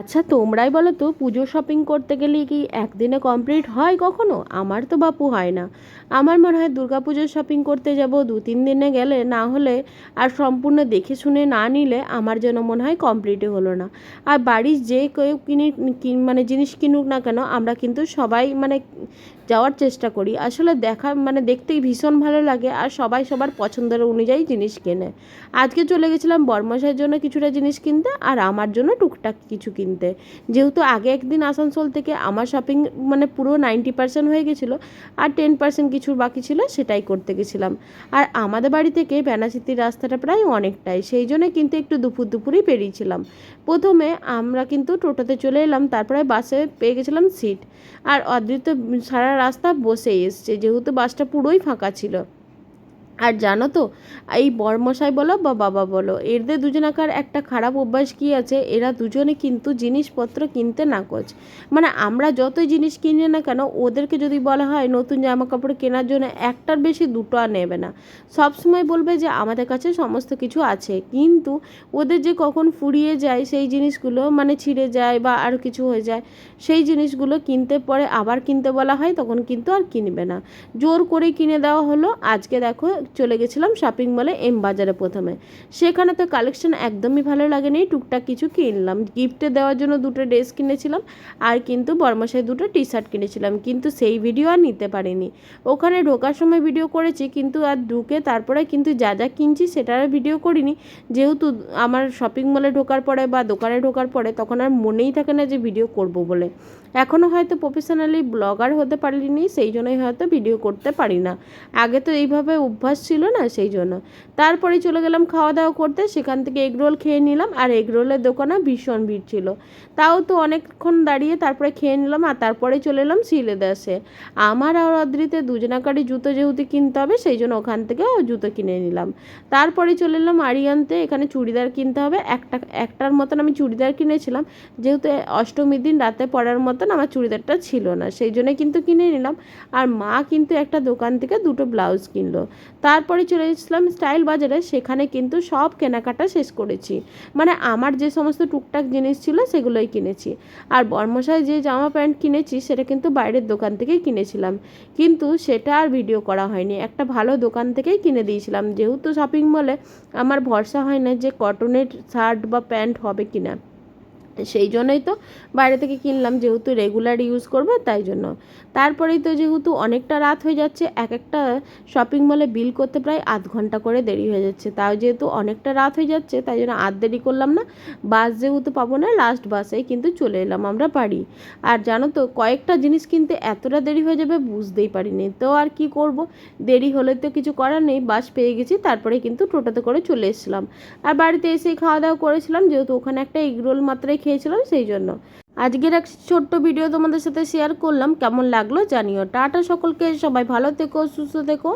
আচ্ছা তোমরাই বলো তো, পুজো শপিং করতে গেলে কি একদিনে কমপ্লিট হয় কখনো? আমার তো বাপু হয় না। আমার মনে হয় পুজোর শপিং করতে যাব, দু, তিন দিনে গেলে, না হলে আর সম্পূর্ণ দেখে শুনে না নিলে আমার যেন মনে হয় কমপ্লিটই হলো না। আর বাড়ির যে কেউ কিনে কিন- মানে জিনিস কিনুক না কেন, আমরা কিন্তু সবাই মানে যাওয়ার চেষ্টা করি। আসলে দেখা মানে দেখতেই ভীষণ ভালো লাগে আর সবাই সবার পছন্দের অনুযায়ী জিনিস কেনে। আজকে চলে গেছিলাম বর্মশাইয়ের জন্য কিছুটা জিনিস কিনতে আর আমার জন্য টুকটাক কিছু কিনতে। যেহেতু আগে একদিন আসানসোল থেকে আমার শপিং মানে পুরো নাইনটি পার্সেন্ট হয়ে গেছিল, আর টেন পার্সেন্ট কিছু বাকি ছিল সেটাই করতে গেছিলাম। আর আমাদের বাড়ি থেকে বেনাচিতির রাস্তাটা প্রায় অনেকটাই, সেই জন্য কিন্তু একটু দুপুর দুপুরই বেরিয়েছিলাম প্রথমে আমরা কিন্তু টোটোতে চলে এলাম, তারপরে বাসে পেয়ে গেছিলাম সিট আর অদ্রিত সারা রাস্তা বসেই এসছে, যেহেতু বাসটা পুরোই ফাঁকা ছিল। আর জানো তো, এই বরমশাই বলো বা বাবা বলো এদের দুজনাকার একটা খারাপ অভ্যাস কী আছে? এরা দুজনে কিন্তু জিনিসপত্র কিনতে নাকচ। মানে আমরা যতই জিনিস কিনি না কেন, ওদেরকে যদি বলা হয় নতুন জামা কাপড় কেনার জন্য একটার বেশি দুটো আর নেবে না। সব সময় বলবে যে আমাদের কাছে সমস্ত কিছু আছে, কিন্তু ওদের যে কখন ফুরিয়ে যায় সেই জিনিসগুলো মানে ছিঁড়ে যায় বা আর কিছু হয়ে যায়, সেই জিনিসগুলো কিনতে পরে আবার কিনতে বলা হয়, তখন কিন্তু আর কিনবে না। জোর করে কিনে দেওয়া হলো। আজকে দেখো চলে গেছিলাম শপিং মলে এম বাজারে প্রথমে। সেখানে তো কালেকশন একদমই ভালো লাগেনি, টুকটাক কিছু কিনলাম। গিফটে দেওয়ার জন্য দুটো ড্রেস কিনেছিলাম, আর কিন্তু বর্মশাই দুটো টি শার্ট কিনেছিলাম, কিন্তু সেই ভিডিও আর নিতে পারিনি। ওখানে ঢোকার সময় ভিডিও করেছি, কিন্তু আর ঢুকে তারপরে কিন্তু যা যা কিনছি সেটার ভিডিও করিনি। যেহেতু আমার শপিং মলে ঢোকার পরে বা দোকানে ঢোকার পরে তখন আর মনেই থাকে না যে ভিডিও করব বলে। এখনও হয়তো প্রফেশনালি ব্লগার হতে পারিনি, সেই জন্যই হয়তো ভিডিও করতে পারি না। আগে তো এইভাবে অভ্যাস ছিল না সেই জন্য। তারপরে চলে গেলাম খাওয়া দাওয়া করতে, সেখান থেকে এগরোল খেয়ে নিলাম আর এগরোলের দোকানে ভীষণ ভিড় ছিল। তাও তো অনেকক্ষণ দাঁড়িয়ে তারপরে খেয়ে নিলাম আর তারপরে চলে এলাম সিলেদাসে। আমার আর অদ্রিতে দুজনাকারই জুতো যেহেতু কিনতে হবে, সেই জন্য ওখান থেকে জুতো কিনে নিলাম। তারপরে চলে এলাম আরিয়ানতে, এখানে চুড়িদার কিনতে হবে। একটা, একটার মতন আমি চুড়িদার কিনেছিলাম, যেহেতু অষ্টমীর দিন রাতে পরার মতন আমার চুড়িদারটা ছিল না, সেই জন্য কিন্তু কিনে নিলাম। আর মা কিন্তু একটা দোকান থেকে দুটো ব্লাউজ কিনলো। তারপরে চলে এসেছিলাম স্টাইল বাজারে, সেখানে কিন্তু সব কেনাকাটা শেষ করেছি। মানে আমার যে সমস্ত টুকটাক জিনিস ছিল সেগুলোই কিনেছি। আর বর্মশাই যে জামা প্যান্ট কিনেছি, সেটা কিন্তু বাইরের দোকান থেকেই কিনেছিলাম। কিন্তু সেটা আর ভিডিও করা হয়নি। একটা ভালো দোকান থেকেই কিনে দিয়েছিলাম। যেহেতু শপিং মলে আমার ভরসা হয় না যে কটনের শার্ট বা প্যান্ট হবে কিনা। সেই জন্যই তো বাইরে থেকে কিনলাম, যেহেতু রেগুলার ইউজ করব তাই জন্য। তারপরেই তো যেহেতু অনেকটা রাত হয়ে যাচ্ছে, এক একটা শপিং মলে বিল করতে প্রায় আধ ঘণ্টা করে দেরি হয়ে যাচ্ছে। তাও যেহেতু অনেকটা রাত হয়ে যাচ্ছে, তাই জন্য আধ দেরি করলাম না। বাস যেহেতু পাবো না লাস্ট বাসেই কিন্তু চলে এলাম আমরা বাড়ি। আর জানো তো, কয়েকটা জিনিস কিনতে এতটা দেরি হয়ে যাবে বুঝতেই পারিনি। তো আর কি করব? দেরি হলে তো কিছু করার নেই, বাস পেয়ে গেছি, তারপরে কিন্তু টোটোতে করে চলে এসেছিলাম। আর বাড়িতে এসে খাওয়া দাওয়া করেছিলাম, যেহেতু ওখানে একটা এগরোল মাত্রাই খেয়েছিলাম সেই জন্য। আজকের এক ছোট্ট ভিডিও তোমাদের সাথে শেয়ার করলাম। কেমন লাগল জানিও। টাটা সকলকে, সবাই ভালো থেকো, সুস্থ থেকো।